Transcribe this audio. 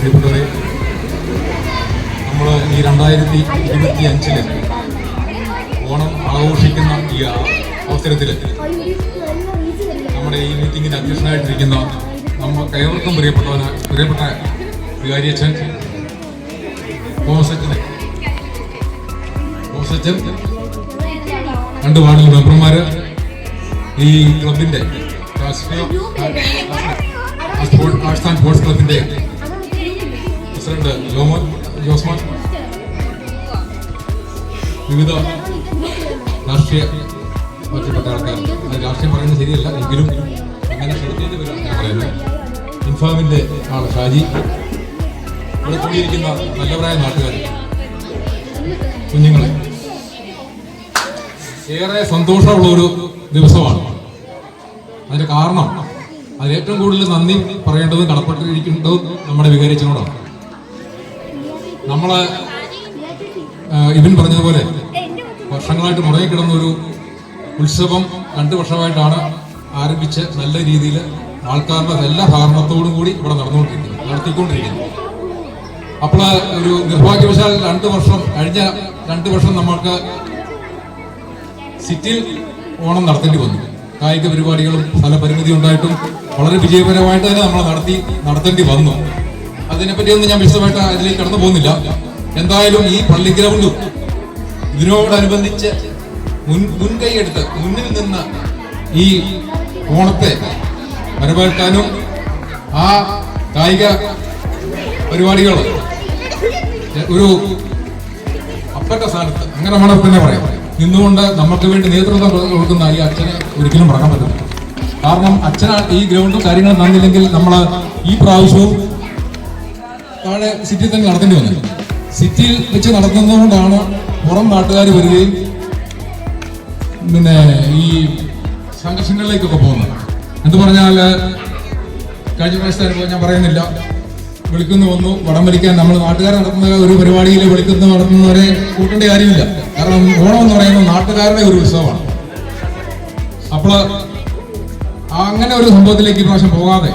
പ്രിയപ്പെട്ടവരെ നമ്മൾ ഈ രണ്ടായിരത്തി ഇരുപത്തി അഞ്ചിൽ ഓണം ആഘോഷിക്കുന്ന ഈ അവസരത്തിൽ നമ്മുടെ ഈ മീറ്റിംഗിന് അധ്യക്ഷനായിട്ടിരിക്കുന്ന നമ്മൾ ഏവർക്കും പ്രിയപ്പെട്ടവന് പ്രിയപ്പെട്ട വികാരിയച്ഛൻ തോമസച്ചനെ തോമസച്ചൻ രണ്ട് വാർഡിൽ മെമ്പർമാര് ഈ ക്ലബിന്റെ സ്പോർട്സ് ക്ലബിന്റെ പ്രസിഡന്റ് ജോമോൻ ജോസ്മാൻ. വിവിധ രാഷ്ട്രീയ പറ്റപ്പെട്ട ആൾക്കാർ. രാഷ്ട്രീയം പറയുന്നത് ശരിയല്ല എങ്കിലും അങ്ങനെ ശ്രദ്ധിച്ചു വരാൻ ഞാൻ പറയുന്നത്. ഇൻഫാമിന്റെ ആൾ ഷാജി. ഇവിടെ കൂടിയിരിക്കുന്ന നല്ലവരായ നാട്ടുകാർ കുഞ്ഞുങ്ങളെ. ഏറെ സന്തോഷമുള്ള ഒരു ദിവസമാണ്. അതിന്റെ കാരണം അതിൽ ഏറ്റവും കൂടുതൽ നന്ദി പറയേണ്ടതും കടപ്പെട്ടിരിക്കേണ്ടതും നമ്മുടെ വികാരിച്ചനോടാണ്. നമ്മൾ ആ, ഇവൻ പറഞ്ഞതുപോലെ വർഷങ്ങളായിട്ട് മുടങ്ങിക്കിടന്ന ഒരു ഉത്സവം രണ്ടു വർഷമായിട്ടാണ് ആരംഭിച്ച് നല്ല രീതിയിൽ ആൾക്കാരുടെ എല്ലാ കാരണത്തോടും കൂടി ഇവിടെ നടന്നുകൊണ്ടിരിക്കുന്നത് നടത്തിക്കൊണ്ടിരിക്കുന്നത്. അപ്പോൾ ഒരു നിർഭാഗ്യവശാൽ രണ്ട് വർഷം കഴിഞ്ഞ രണ്ട് വർഷം നമ്മൾക്ക് സിറ്റിയിൽ ഓണം നടത്തേണ്ടി വന്നു. കായിക പരിപാടികളും സ്ഥലപരിമിതി ഉണ്ടായിട്ടും വളരെ വിജയപരമായിട്ട് തന്നെ നമ്മൾ നടത്തി നടത്തേണ്ടി വന്നു. അതിനെപ്പറ്റിയൊന്നും ഞാൻ വിശദമായിട്ട് അതിലേക്ക് കടന്നു പോകുന്നില്ല. എന്തായാലും ഈ പള്ളി ഗ്രൗണ്ടും ഇതിനോടനുബന്ധിച്ച് മുൻ മുൻകൈ എടുത്ത് മുന്നിൽ നിന്ന് ഈ ഓണത്തെ വരവേൽക്കാനും ആ കായിക പരിപാടികൾ ഒരു അപ്പറ്റ സ്ഥാനത്ത് അങ്ങനെ വേണം തന്നെ പറയാം. നിന്നുകൊണ്ട് നമുക്ക് വേണ്ടി നേതൃത്വം കൊടുക്കുന്ന ഈ അച്ഛനെ ഒരിക്കലും മറക്കാൻ പറ്റില്ല കാരണം അച്ഛനാ ഈ ഗ്രൗണ്ടും കാര്യങ്ങളും നന്നില്ലെങ്കിൽ നമ്മൾ ഈ പ്രാവശ്യവും താഴെ സിറ്റിയിൽ തന്നെ നടത്തേണ്ടി വന്നത് സിറ്റിയിൽ വെച്ച് നടത്തുന്നതുകൊണ്ടാണ് പുറം നാട്ടുകാർ വരികയും പിന്നെ ഈ സംഘർഷങ്ങളിലേക്കൊക്കെ പോകുന്നത്. എന്ന് പറഞ്ഞാൽ കഴിഞ്ഞ പ്രാവശ്യത്തെ ഞാൻ പറയുന്നില്ല. വിളിക്കുന്നു വന്നു വടം വലിക്കാൻ. നമ്മൾ നാട്ടുകാർ നടത്തുന്ന ഒരു പരിപാടിയിൽ വിളിക്കുന്നു നടത്തുന്നവരെ കൂട്ടേണ്ട കാര്യമില്ല. കാരണം ഓണം എന്ന് പറയുന്നത് നാട്ടുകാരുടെ ഒരു ഉത്സവമാണ്. അപ്പോൾ അങ്ങനെ ഒരു സംഭവത്തിലേക്ക് ഈ പ്രാവശ്യം പോകാതെ